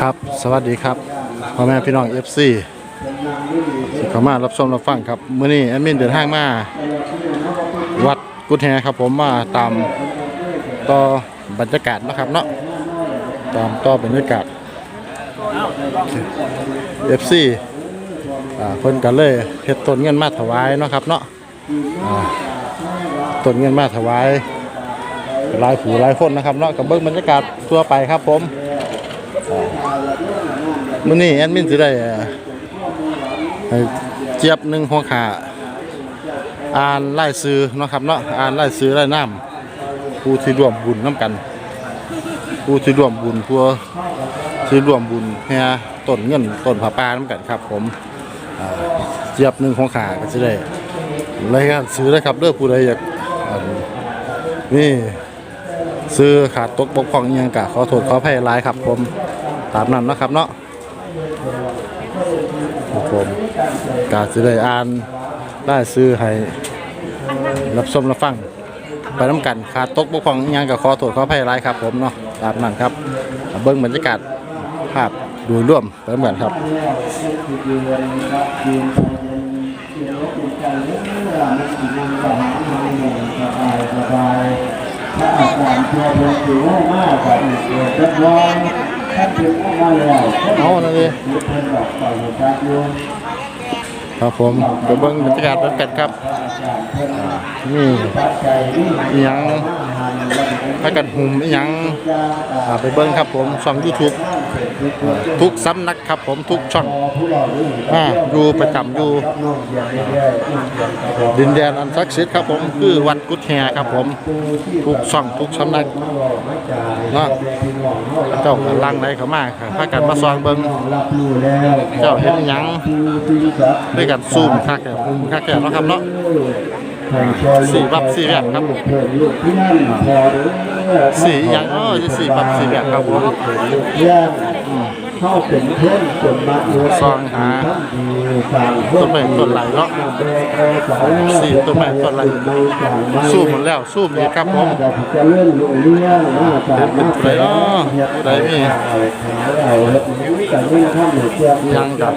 ครับ สวัสดีครับพ่อแม่พี่น้อง FC ที่เข้ามารับชมรับฟังครับเมื้อนี้แอดมินเดินทางมา วัดกุฎแฮครับผมมาตามต่อบรรยากาศนะครับเนาะตามต่อบรรยากาศ FC อ่าเพิ่นก็เลยเฮ็ดต้นเงินมาถวายเนาะครับเนาะต้นเงินมาถวาย หลายผู้หลายคนนะครับเนาะกับเบิ้งบรรยากาศทั่วไปครับผมมื้อนี้แอดมินสิได้เจี๊ยบหนึ่งหัวขาอ่านไล่ซื้อเนาะครับเนาะอ่านไล่ซื้อไล่น้ำผู้ที่ร่วมบุญน้ำกันผู้ที่ร่วมบุญผู้ที่ร่วมบุญแห่ต้นเงินต้นผาป่าน้ำกันครับผมเจี๊ยบหนึ่งหัวขาก็จะได้รายงานซื้อนะครับเด้อกผู้ใดอยากนี่ ซื้อขาดตกบกพร่องอยังกะขอโทษขออภัยหลายครับผมตามนั้นนะครับเนาะครับผมกาสิได้อ่านได้ซื้อให้รับชมรับฟังไปน้ำกันขาดตกบกพร่องอยังกะขอโทษขออภัยหลายครับผมเนาะตามนั้นครับเบิ้งบรรยากาศภาพดูร่วมไปเหมือนครับ ข้าอาการเชื่อเพื่อนถือว่ามากกว่าอีกเดือนจะร้อนถ้าถึงว่ามาแล้วเอานั่นดิเพิ่นบอกต่ออยู่ครับโยมครับผมไปเบิ้งบรรยากาศด้วยกันครับนี่ยัง พากันหุ่มอิหยังอ่าไปเบิ้งครับผมช่อง YouTube ทุกสำนักครับผมทุกช่องอ่าอยู่ประจำอยู่ ดินแดนอันศักดิ์สิทธิ์ครับผมคือวัดกุฎแฮครับผมทุกช่องทุกสำนักเนาะเจ้ากันลังไหนเขามาครับพากันมาซองเบิ้งรับรู้แล้วเจ้าเห็นอิหยังด้วยกันซูมคักแก่คักแก่เนาะครับเนาะ สี่บับสี่แบบครับผมสี่ยันอเด้อสีอิหยังเออสี่บับสี่แบบครับผมเข้าเป็นเพื่อนจนมาซองหาต่างต้นไม้ต้นไหลเนาะสี่ต้นไม้ต้นไหลซูมหมดแล้วซูมอีกครับผมจะเลื่อนลุเลี้ยงมาจากเป็นผู้ใดเนาะผู้ใดมียังครับ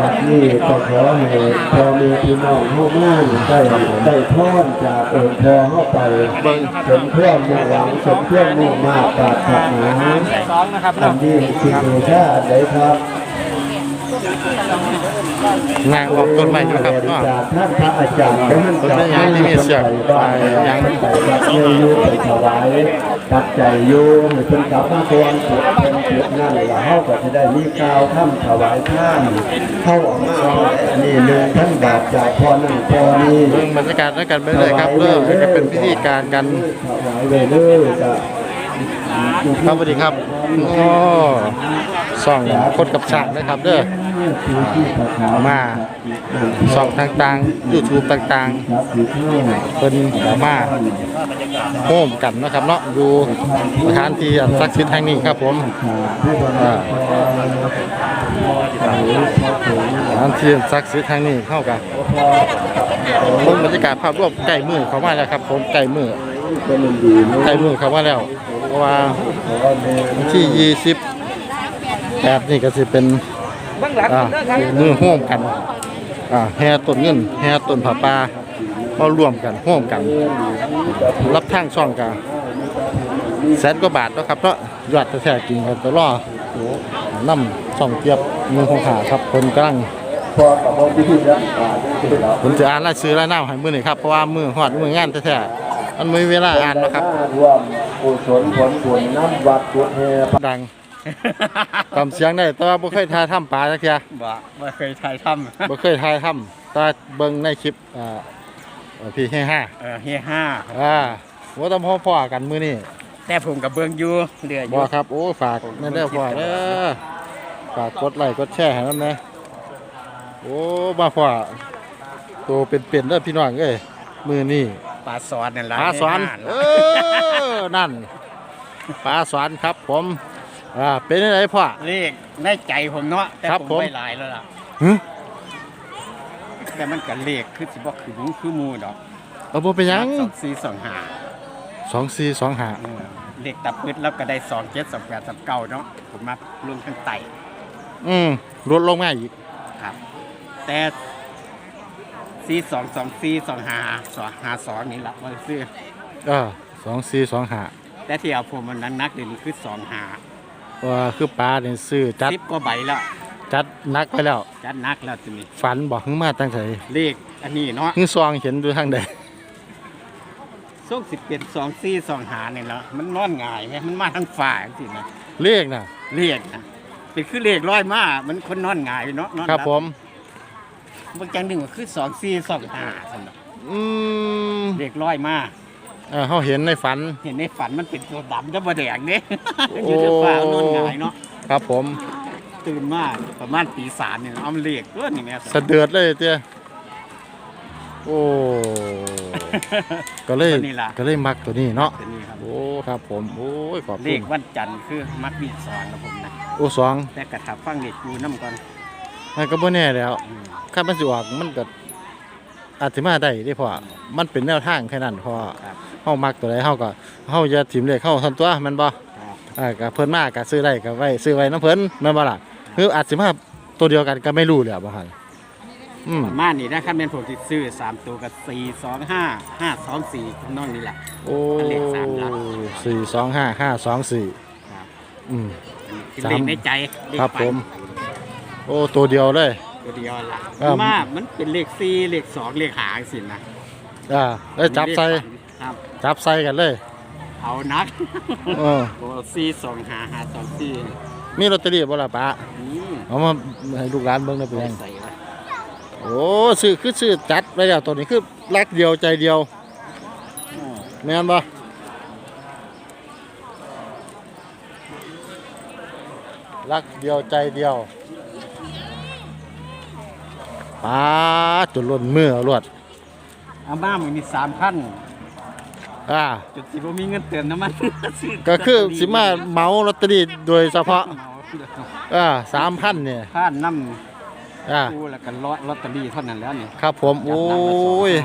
ไปบัดนี้ก็ขอให้พอมีพี่น้องเข้ามาได้ได้ทอดจากเอิญพอเข้าไปเบิ้งสมเพื่อนมุ่งหวังสมเพื่อนมุ่งมากปรารถนาอันนี้สิ่งเหนือชาติใดครับ งานออกต้นไม้อยู่ครับเนาะจากท่านพระอาจารย์ต้นไม้ยังที่มีเสือกลายงยูถวายปัจจัยโยมให้เพิ่นกับมาทวงเกิดเป็นเกิดนั่นละเฮาก็จะได้มีกาวทํถวายท่านเข้าออกมาอันนี้หนึ่งท่านบาทจากพอนั่นพอนี้เบิ่งบรรยากาศด้วกันไปเลยครับเริ่มก็เป็นพิธีการกันถวายเลยเด้อจ้ะครับสวัสดีครับ โอ้ส่องคดกับฉากนะครับเด้อ มาส่องต่างๆ YouTube ต่างครับอยู่ที่ๆเพิ่นมาโฮมกันนะครับเนาะอยู่สถานที่อันศักดิ์สิทธิ์แห่งนี้ครับผมอ่าสถานที่อันศักดิ์สิทธิ์แห่งนี้เข้ากันเบิ่งบรรยากาศภาพรวมใกล้มือเข้ามาแล้วครับ ผมใกล้มือใกล้มือเข้ามาแล้ว เพราะว่าวันที่20แปดนี่ก็สิเป็น อ่ามือห่วมกันอ่าแห่ต้นเงินแห่ต้นผาป่ามาร่วมกันห่วมกัน รับทางช่องกันแสนกว่าบาทเนาะครับเนาะยอดแท้ๆจริงครับตลอน้ำช่องเทียบมือของขาครับคนกำลังพอกับบ่พิธีรักษาได้แล้วผมจะอ่านรายชื่อรายนามให้มื้อนี้ครับเพราะว่ามือฮอดมืองานแท้ๆมันไม่มีเวลาอ่านนะครับรวมกุศลผลบุญน้ำวัดกุฎแห่ดัง ตามเสียงได้แต่ว่าบ่เคยทายทำปลาจักเที่ยบ่ไม่เคยถ่ายทบ่เคยถ่ายทำแต่เบิ่งในคลิปอ่าเอ่อพี่ให้ห้าำเออเฮียห้าครับอ่าว่าต้องพ่อพ่อกันมื้อนี้แต่ผมกับเบืองอยู่เรืออบ่ยู่ครับโอ้ฝากแม่เด้อพ่อเด้อฝากกดไลค์กดแชร์ให้นำนะโอ้มาพ่อโตเป็นๆเด้อพี่น้องเอ้ยมื้อนี้ ปลาสอนนั่นล่ะปลาสวนเฮียห้าเออนั่น ปลาสวนครับผม อ่าเป็นจังไดพ่อ เลขในใจผมเนาะแต่ครับผมผม ไม่หลายแล้วล่ะ หึแต่มันก็เลขคือสิบ่คือคือหมูดอกเอาบ่เป็นหยังสองสี่สองห้า2425เออเลขตับพืชแล้วก็ได้สองเจ็ดสองแปดสองเก้าเนาะผมมาลงข้างไต่อืมลดลงมาอีกครับ แต่ซีสองสองซีสองหาสองหาสองนี่ละว่าซื้อเออสองสี่สองห้าแต่ที่เอาผมมันนักนักๆเดี๋ยวนี้คือสองหา ว่าคือปลาเนี่ยซื้อจัดสิบกว่าใบแล้วจัดนักไปแล้ว จัดนักแล้วทีนี้ฝันบอกขึ้นมาตั้งแต่เลขอันนี้เนาะขึ้นซองเห็นดูทางใดส่งสิบเป็นสองซีสองหาเนี่ยละมันนอนง่ายไหมมันมาทางฝ่ายสินะเลขน่ะเลขนะเป็นคือเลขร้อยมามันคนนอนง่ายเนาะนอนครับผมบางจังหนึ่งก็คือสองซีสองหาสำหรับอืมเลขร้อยมา เออเขาเห็นในฝัน เห็นในฝันมันเป็นตัวดำจะบ่แดงเนี่ยอยู่ในฟ้านอนง่ายเนาะครับผมตื่นมาประมาณตีสามเนี่ยเอามันเลขตัวนี่แม่สะเดือดเลยเตี้ยโอ้ ก็เลยตัวนี้ล่ะก็เลยมักตัวนี้เนาะตัวนี้ครับโอ้ครับผม โอ้ยขอบเลคุขณวันจันทร์คือมักมีสอนนะผมนะโอ้สองแต่กระถับฟังเลขกูน้ำก่อนมันก็บ่แน่แล้วอืมถ้ามันสิออกมันก็ อาจสิมาได้เด้พ่อมันเป็นแนวทางแค่นั้นพ่อครับเฮามักตัวใดเฮาก็เฮาอย่าถิ่มเลขเฮาทำตัวแม่นบ่ครับอ่าก็เพิ่นมาก็ซื้อได้ก็ไว้ซื้อไว้นํเพิ่นแม่นบ่ล่ะคืออาจสิมาตัวเดียวกันก็ไม่รู้แล้วบ่หั่นอืมประมาณนี้นะครับเป็นผมที่ซื้อสามตัวกับสี่สองห้าห้าสองสี่น้องนี่แหละ โอ้เลขสามหลัก สี่สองห้าห้าสองสี่ครับอืมคือสามเลขในใจเลขครับไปผม โอ้ตัวเดียวเลย ตัวเดียวละอ่ามากมันเป็นเลขสี่เลขสองเลขหางสินะอ่าแล้วจับใส่ครับ จับใส่กันเลยเอานักเออโอ้สี่สองหาหาสองสี่มีลอตเตอรี่บ่ล่ะป้าอืมเอามาให้ลูกหลานเบิ่งได้เป็นยังใส่ไว้โอ้ซื้อคือซื้อจัดไว้แล้วตัวนี้คือรักเดียวใจเดียวโอ้แม่นบ่รักเดียวใจเดียว ป้าจนล้นมือเอารวดอาม่ามันมีสามพันอ่า จุดสิบ่มีเงินเติมน้ำมันซื้ก็คือสิมาเหมาลอตเตอรี่โดยเฉพาะเมาอ่าสามพันเนี่ยค่าน้อ่าำกูแล้วก็ลอตลอตเตอรี่เท่านั้นแล้วนี่ครับผมจัโอ้บนำละสองยห้า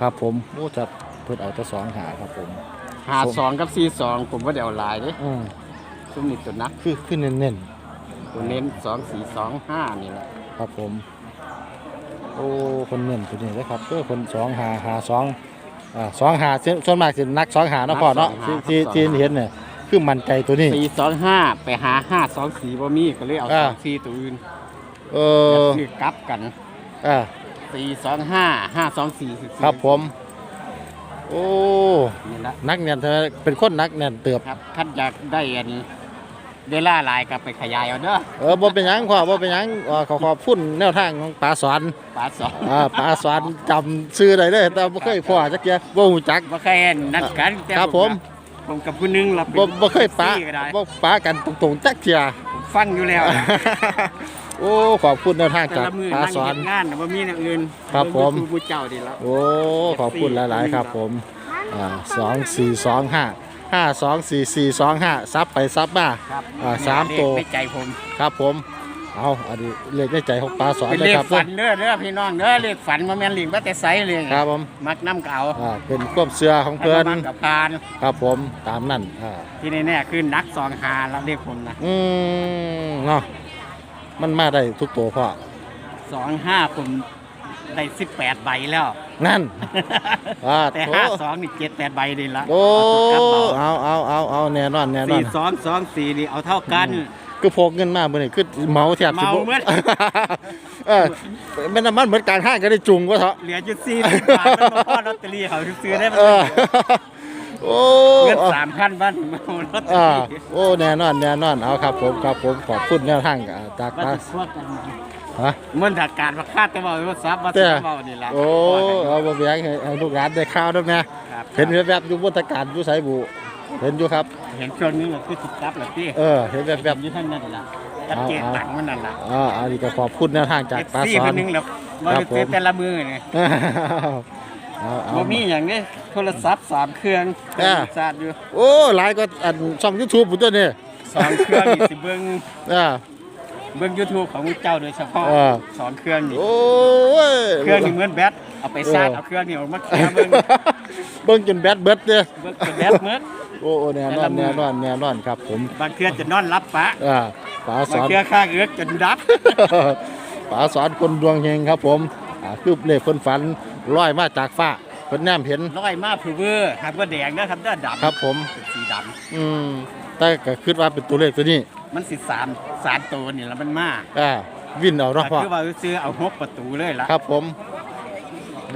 ครับผมโอ้จัดเพิ่นเอาแตะสองหาครับผมหาสองกับสี่สองผมว่าเดี๋ยวหลายเด้อืมซุ้มนี่ตัวนักคือคือเน้นตัวเน้นสองสี่สองห้านี่แหละๆ ครับผม โอ้คนเน้นตัวนี้เลยครับเออคนสองหาหาสองอ่าสองหาส่วนส่วนมากสินักสองหาเนาะพ่อเนาะที่ที่ที่เห็นเนี่ยคือมั่นใจตัวนี้ สี่สองห้าไปหาห้าสองสี่บ่มีก็เลยเอาอ่า สองสี่ตัวอื่นเอแล้วอซื้อกลับกันอ่าสี่สองห้าห้าสองสี่สิครับผม โอ้นี่ละนักเนียนเธอเป็นคนนักเนียนเติบ ครับคันอยากได้อัน เวลาหลายก็ไปขยายเอาเด้อเออบ่เป็นหยังพ่อบ่เป็นหยังอ่าขอขอบคุณแนวทางของป๋าสอนปาสองอ่าปลาสวานจำซื้อได้เลยแต่บ่เคยพ่อจักเกียบ่ฮู้จัก บ่แค่นัดกันแต่ครับผมผมกับผู้หนึงเราเป็นบ่บ่เคยปลาซี่ก็ได้บ่ปลากันตรงๆจักเทียผมฟังอยู่แล้ว โอ้ขอบคุณแนวทางแต่จากละมือปลานั่งสอน เฮ็ดงานน่ะบ่มีอย่างอื่นครับผมเง YouTube ผู้เจ้าดีแล้ว โอ้ขอบคุณหลาย ๆ ครับผมอ่าสองสี่สองห้า ห้าสองสี่สี่สองห้าซับไปซับมาครับอ่าสามตัวเลขในใจผม ครับผม เอาอันนี้เลขในใจของปลาสอนเป็นเลยเลขครับฝันเด้อเด้อพี่น้องเด้อเลขฝันบ่แม่นเลขว่าแต่ไสเลยครับผมมักน้ำเก่าอ่าเป็นความเชื่อของเพิ่นมักกับพานครับผมตามนั่นอ่าที่แน่ๆคือนักสองหาแล้วเลขผมนะอืมเนาะมันมาได้ทุกตัวพ่อสองห้าผมได้สิบแปดใบแล้ว นั่นอ่าแต่โถห้าสองนี่เจ็ดแปดใบดีละโอ้เอาตัวกลับเอาเอาเอาเอาเอาแน่นอนแน่นอสี่นสองสองสี่นี่เอาเท่ากัน คือพกเงินมาเมื่อนี่คือเมาแทบสิเมาเหมือน เออเป็นน้ำมันเหมือนการห้างก็ได้จุงวะเถอะเหลือจุดสี่สิบบาทมันมาพ่อลอตเตอรี่เขาซื้อได้มันเออโอ้ เงินสามพันบ้านมาเอาลอตเตออ่ารี่โอ้แน่นอนแน่นอนเอาครับผมครับผมขอบคุณแนวทางอ่าจากว่าปลาจะพวกกัน ฮะเมื่อถักการมาคาดแต่ว่าว่าซับว่าแต่ซับเบานี่ละโอ้เอาบ่แบ่งให้ให้ลูกหลานได้ข้าวด้วยแม่ครับเห็นแวบๆอยู่บนตะการอยู่ไสบุเห็นอยู่ครับ เห็นช่วงนี้มันคือสิบกับแล้วพี่เออเห็นแวแบบบอยู่ท่านนั่นล่ะกับเจตังค์มันนั่นล่ะๆอ่าอันนี้ก็ขอบคุณแนวทางจากเอฟปลาซีสอคนนหนึงแล้วมาครับซื้อผมแต่ละมือนี่เอาเอาบ่มีอย่างนี้โทรศัพท์สามเครื่องอ่าชาร์จอยู่ โอ้หลายก็อันช่อง YouTube ผมตัวนี้สองเครื่องนี่สิเบิ่งอ่า เบิ่ง YouTube ของเจ้าโดยเฉพาะอ่า สองเครื่องนี่โอ้ยเครื่องนี่เหมือนแบตเอาไปซาดเอาเครื่องนี่ออกมาเคลียร์เบิ่งเบิ่งจนแบตเบิดเด้อเบิ่งเป็นแบบเมื่อโอ้โอ้แน่นอนแน่นอนแน่นอนครับ ผมบางเทื่อจะนอนรับปะอ่าป๋าสบางอนเทื่อข้างเอื้อกจนดับ ป๋าสอนคนดวงเฮงครับผมอ่าคือเลขเพิ่นฝันลอยมาจากฟ้าเพิ่นแนมเห็นร้อยมาผือเวอร์หักว่าแดงนะครับเด้อดำครับผม เป็นสีดอืมแต่ก็คิดว่าเป็นตัวเลขตัวนี้ำ มันสิสามสามตัวนี่แล้วมันมาอ่าวินเอาเนาะพ่อคือว่าซื้อเอาหกประตูเลยละครับผม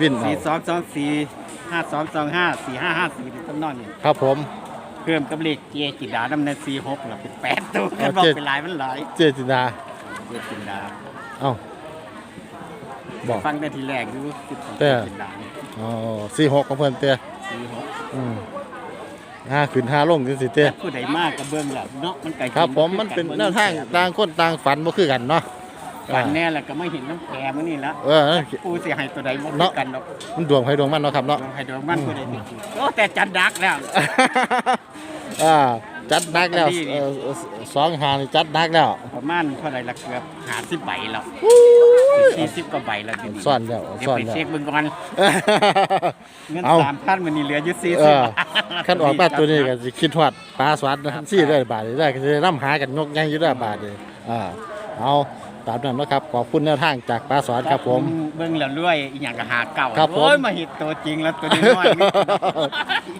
วินเอาสี่สองสองสี่ห้าสองสองห้าสี่ห้าห้าสี่เป็นต้นนอนนี่ครับผมเพิ่มกับเลขเจจิดาน้ำในสี่หกแล้วเป็นแปดตัวเอากันบอกเจเป็นหลายมันหลายเจจินดาเจจิดาเอ้าบอกฟังได้ทีแรกดูสิบของแต่จิดาอ๋อสี่หกของเพิ่นเตี้ยสี่หกอืม ห้าขึ้นห้าลงจังสิเตี้ยผู้ใดมากกับเบื้องหลังเนาะมันไกลครับผมมันเป็นแนวทางต่างคนต่างฝันบ่คือกันเนาะฝันแน่แหละก็ไม่เห็นน้ำแกมื้อนี่ละเออผู้เสียหายตัวใดบ่เนาะคือกันดอกมันดวงให้ดวงมันเนาะครับเนาะดวงให้ดวงมันผู้ใดติดอยู่โอ้แต่จันดักแล้ว อ่า จัดหนักแล้วอันนี้นี่เอ่อสองหานี่จัดหนักแล้วประมาณเท่าไหร่ละเกือบหาสิบใบแล้วสี่สิบกว่าใบแล้วทีนี้ซ่อนแล้วเดี๋ยวซ่อนไปแล้ว เช็คเบิ่งก่อนเงินเอา สามพันมันนี่เหลืออยู่สี่เอสิบอขั้นออกมาตัวนี้ก็สิคิดฮอดปลาสวัสดนะซี่ได้บาทนี่ได้ก็สินำหากันยกใหญ่อยู่ได้บาทนี่อ่าเอาตามนั้นเนาะครับขอบคุณแนวทางจากปลาสวัสดครับผม เบิ่งแล้วรวยอีหยังก็หาเก่าครับผม โอ้ยมาเห็นตัวจริงแล้วตัวนี้น้อยนิด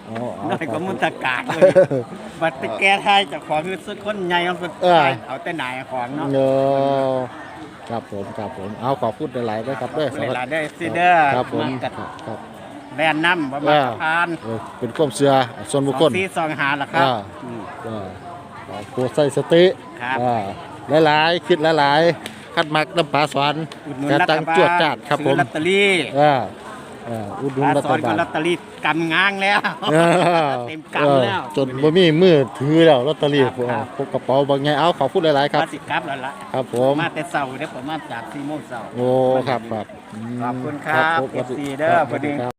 เอาเอาน้อยก็มุนตะกากเลย บัดไปแก้ไทยเจากของคือสุดคนใหญ่เอาสุดเออ เอาแต่นายของเนาะเงอครับผมครับผมเอาขอบคุณหลายๆด้วยครับด้วยเวลาได้ซีเดอร์ครับผมากับครับ แบรนด์น้ำประมาณอ่าพานเออเป็นความเชื่อส่วนบุคคลสองซีสองหาละครับอ่า อืมอ่าโปรดใส่สติครับ อ่าหลายๆคิดหลายๆคัดมักน้ำปลาสวรรค์อุดหนุนกระรัตัฐงบาลจวดจาดครับผซื้อมลอตเตอรี่ อ่า อ่าอุดหนุนอารัสฐอนก็บาลลอตเตอรี่กำง้างแล้วอ่าเต็มกำแล้ว เออจนบ่มีมือถือแล้วลอตเตอรี่ครับครับ พกกระเป๋าบางไงเอาขอพูดหลายๆครับ มาสิครับแล้วล่ะครับผม มาแต่เสาร์เด้อประมาณจากสี่โมงเสาร์ โอ้ครับครับมขอบคุณครับผม FC เด้อครับพอดีครับ